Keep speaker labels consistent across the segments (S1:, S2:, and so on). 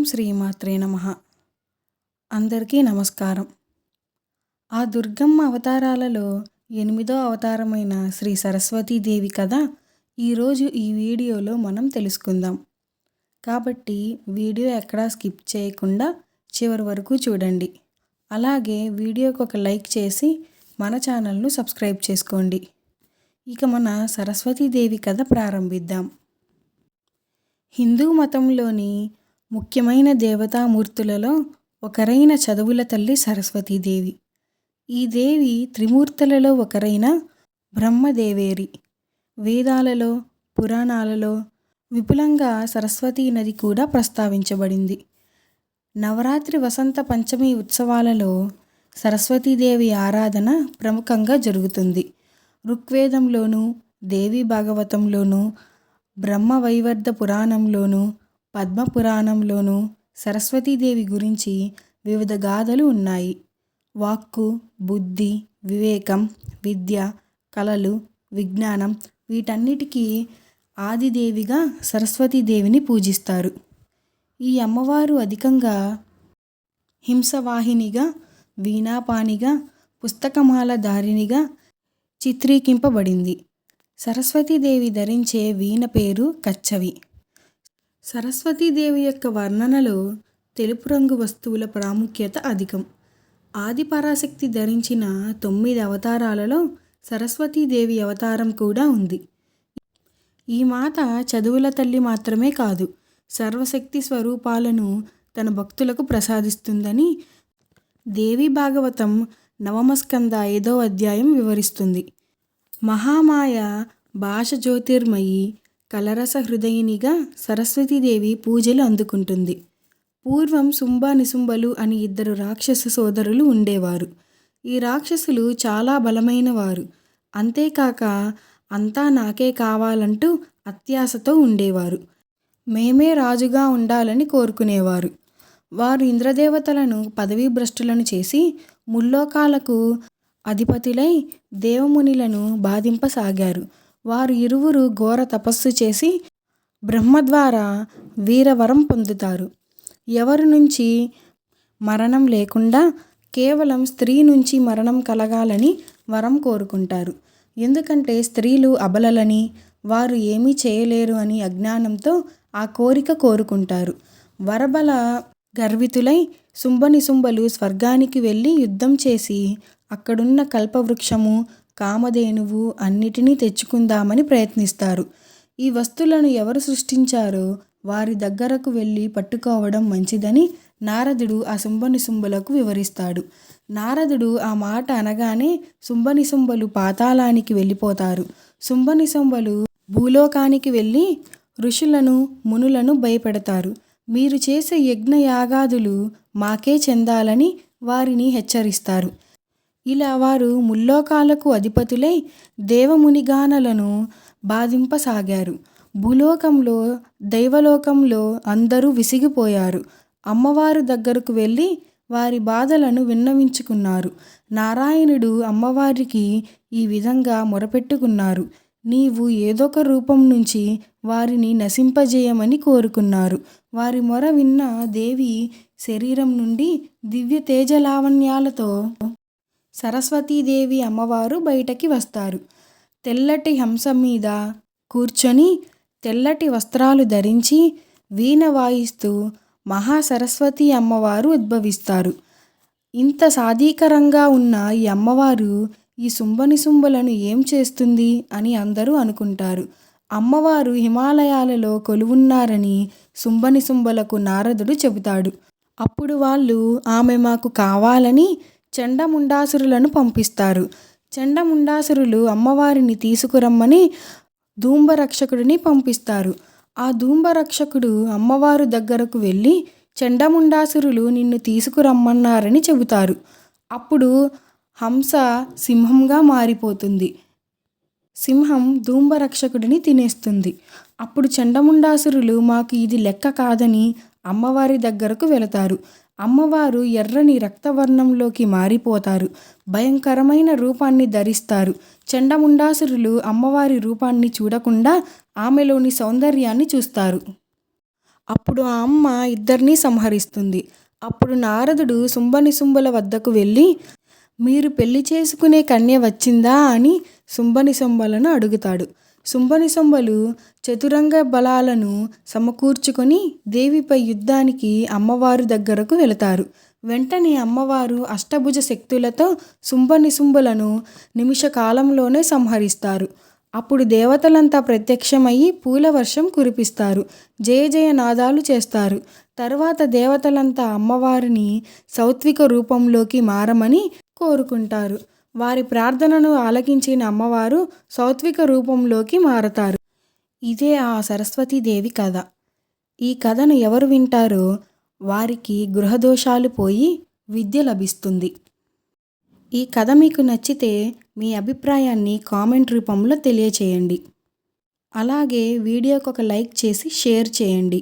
S1: ఓం శ్రీమాత్రే నమ. అందరికీ నమస్కారం. ఆ దుర్గమ్మ అవతారాలలో ఎనిమిదో అవతారమైన శ్రీ సరస్వతీదేవి కథ ఈరోజు ఈ వీడియోలో మనం తెలుసుకుందాం. కాబట్టి వీడియో ఎక్కడా స్కిప్ చేయకుండా చివరి వరకు చూడండి. అలాగే వీడియోకి ఒక లైక్ చేసి మన ఛానల్ను సబ్స్క్రైబ్ చేసుకోండి. ఇక మన సరస్వతీదేవి కథ ప్రారంభిద్దాం. హిందూ మతంలోని ముఖ్యమైన దేవతామూర్తులలో ఒకరైన చదువుల తల్లి సరస్వతీదేవి. ఈ దేవి త్రిమూర్తులలో ఒకరైన బ్రహ్మదేవేరి. వేదాలలో పురాణాలలో విపులంగా సరస్వతీ నది కూడా ప్రస్తావించబడింది. నవరాత్రి వసంత పంచమి ఉత్సవాలలో సరస్వతీదేవి ఆరాధన ప్రముఖంగా జరుగుతుంది. ఋగ్వేదంలోనూ దేవి భాగవతంలోనూ బ్రహ్మవైవర్ధ పురాణంలోనూ పద్మ పురాణంలోనూ సరస్వతీదేవి గురించి వివిధ గాథలు ఉన్నాయి. వాక్కు బుద్ధి వివేకం విద్య కళలు విజ్ఞానం వీటన్నిటికీ ఆదిదేవిగా సరస్వతీదేవిని పూజిస్తారు. ఈ అమ్మవారు అధికంగా హింసవాహినిగా వీణాపానిగా పుస్తకమాల దారినిగా చిత్రీకింపబడింది సరస్వతీదేవి ధరించే వీణ పేరు కచ్చవి. సరస్వతీదేవి యొక్క వర్ణనలో తెలుపు రంగు వస్తువుల ప్రాముఖ్యత అధికం. ఆది పరాశక్తి ధరించిన తొమ్మిది అవతారాలలో సరస్వతీదేవి అవతారం కూడా ఉంది. ఈ మాత చదువుల తల్లి మాత్రమే కాదు సర్వశక్తి స్వరూపాలను తన భక్తులకు ప్రసాదిస్తుందని దేవి భాగవతం నవమస్కంద ఐదో అధ్యాయం వివరిస్తుంది. మహామాయ భాష జ్యోతిర్మయి కలరస హృదయనిగా సరస్వతీదేవి పూజలు అందుకుంటుంది. పూర్వం శుంభ నిశుంభలు అని ఇద్దరు రాక్షస సోదరులు ఉండేవారు. ఈ రాక్షసులు చాలా బలమైన వారు అంతేకాక అంతా నాకే కావాలంటూ అత్యాశతో ఉండేవారు. మేమే రాజుగా ఉండాలని కోరుకునేవారు. వారు ఇంద్రదేవతలను పదవీ భ్రష్టులను చేసి ముల్లోకాలకు అధిపతులై దేవమునిలను బాధింపసాగారు. వారు ఇరువురు ఘోర తపస్సు చేసి బ్రహ్మ ద్వారా వీరవరం పొందుతారు. ఎవరి నుంచి మరణం లేకుండా కేవలం స్త్రీ నుంచి మరణం కలగాలని వరం కోరుకుంటారు. ఎందుకంటే స్త్రీలు అబలలని వారు ఏమీ చేయలేరు అని అజ్ఞానంతో ఆ కోరిక కోరుకుంటారు. వరబల గర్వితులై శుంభనిశుంభలు స్వర్గానికి వెళ్ళి యుద్ధం చేసి అక్కడున్న కల్పవృక్షము కామధేనువు అన్నిటినీ తెచ్చుకుందామని ప్రయత్నిస్తారు. ఈ వస్తువులను ఎవరు సృష్టించారో వారి దగ్గరకు వెళ్ళి పట్టుకోవడం మంచిదని నారదుడు ఆ శుంభనిశుంభులకు వివరిస్తాడు. నారదుడు ఆ మాట అనగానే శుంభనిశుంభలు పాతాళానికి వెళ్ళిపోతారు. శుంభనిశుంభలు భూలోకానికి వెళ్ళి ఋషులను మునులను భయపెడతారు. మీరు చేసే యజ్ఞయాగాదులు మాకే చెందాలని వారిని హెచ్చరిస్తారు. ఇలా వారు ముల్లోకాలకు అధిపతులై దేవమునిగానలను బాధింపసాగారు. భూలోకంలో దైవలోకంలో అందరూ విసిగిపోయారు. అమ్మవారు దగ్గరకు వెళ్ళి వారి బాధలను విన్నవించుకున్నారు. నారాయణుడు అమ్మవారికి ఈ విధంగా మొరపెట్టుకున్నారు. నీవు ఏదొక రూపం నుంచి వారిని నశింపజేయమని కోరుకున్నారు. వారి మొర విన్న దేవి శరీరం నుండి దివ్య తేజలావణ్యాలతో సరస్వతీదేవి అమ్మవారు బయటకి వస్తారు. తెల్లటి హంస మీద కూర్చొని తెల్లటి వస్త్రాలు ధరించి వీణ వాయిస్తూ మహాసరస్వతి అమ్మవారు ఉద్భవిస్తారు. ఇంత సాధీకరంగా ఉన్న ఈ అమ్మవారు ఈ శుంభనిశుంభులను ఏం చేస్తుంది అని అందరూ అనుకుంటారు. అమ్మవారు హిమాలయాలలో కొలువున్నారని శుంభనిశుంభులకు నారదుడు చెబుతాడు. అప్పుడు వాళ్ళు ఆమె మాకు కావాలని చండముండాసురులను పంపిస్తారు. చండముండాసురులు అమ్మవారిని తీసుకురమ్మని ధూంబరక్షకుడిని పంపిస్తారు. ఆ ధూంబరక్షకుడు అమ్మవారు దగ్గరకు వెళ్ళి చండముండాసురులు నిన్ను తీసుకురమ్మన్నారని చెబుతారు. అప్పుడు హంస సింహంగా మారిపోతుంది. సింహం ధూంబరక్షకుడిని తినేస్తుంది. అప్పుడు చండముండాసురులు మాకు ఇది లెక్క కాదని అమ్మవారి దగ్గరకు వెళతారు. అమ్మవారు ఎర్రని రక్తవర్ణంలోకి మారిపోతారు. భయంకరమైన రూపాన్ని ధరిస్తారు. చండముండాసురులు అమ్మవారి రూపాన్ని చూడకుండా ఆమెలోని సౌందర్యాన్ని చూస్తారు. అప్పుడు ఆ అమ్మ ఇద్దరినీ సంహరిస్తుంది. అప్పుడు నారదుడు శుంభనిశుంభుల వద్దకు వెళ్ళి మీరు పెళ్ళి చేసుకునే కన్య వచ్చిందా? అని శుంభనిశుంభలను అడుగుతాడు. శుంభనిశుంభలు చతురంగ బలాలను సమకూర్చుకొని దేవిపై యుద్ధానికి అమ్మవారు దగ్గరకు వెళతారు. వెంటనే అమ్మవారు అష్టభుజ శక్తులతో శుంభనిశుంభులను నిమిష కాలంలోనే సంహరిస్తారు. అప్పుడు దేవతలంతా ప్రత్యక్షమయ్యి పూల వర్షం కురిపిస్తారు. జయ జయ నాదాలు చేస్తారు. తర్వాత దేవతలంతా అమ్మవారిని సౌత్విక రూపంలోకి మారమని కోరుకుంటారు. వారి ప్రార్థనను ఆలకించిన అమ్మవారు సౌత్విక రూపంలోకి మారతారు. ఇదే ఆ సరస్వతీదేవి కథ. ఈ కథను ఎవరు వింటారో వారికి గృహదోషాలు పోయి విద్య లభిస్తుంది. ఈ కథ మీకు నచ్చితే మీ అభిప్రాయాన్ని కామెంట్ రూపంలో తెలియచేయండి. అలాగే వీడియోకు ఒక లైక్ చేసి షేర్ చేయండి.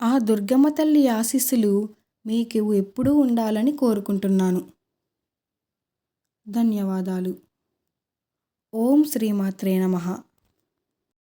S1: ఆ దుర్గమ్మ తల్లి ఆశీస్సులు మీకు ఎప్పుడూ ఉండాలని కోరుకుంటున్నాను. ధన్యవాదాలు. ఓం శ్రీమాత్రే నమః.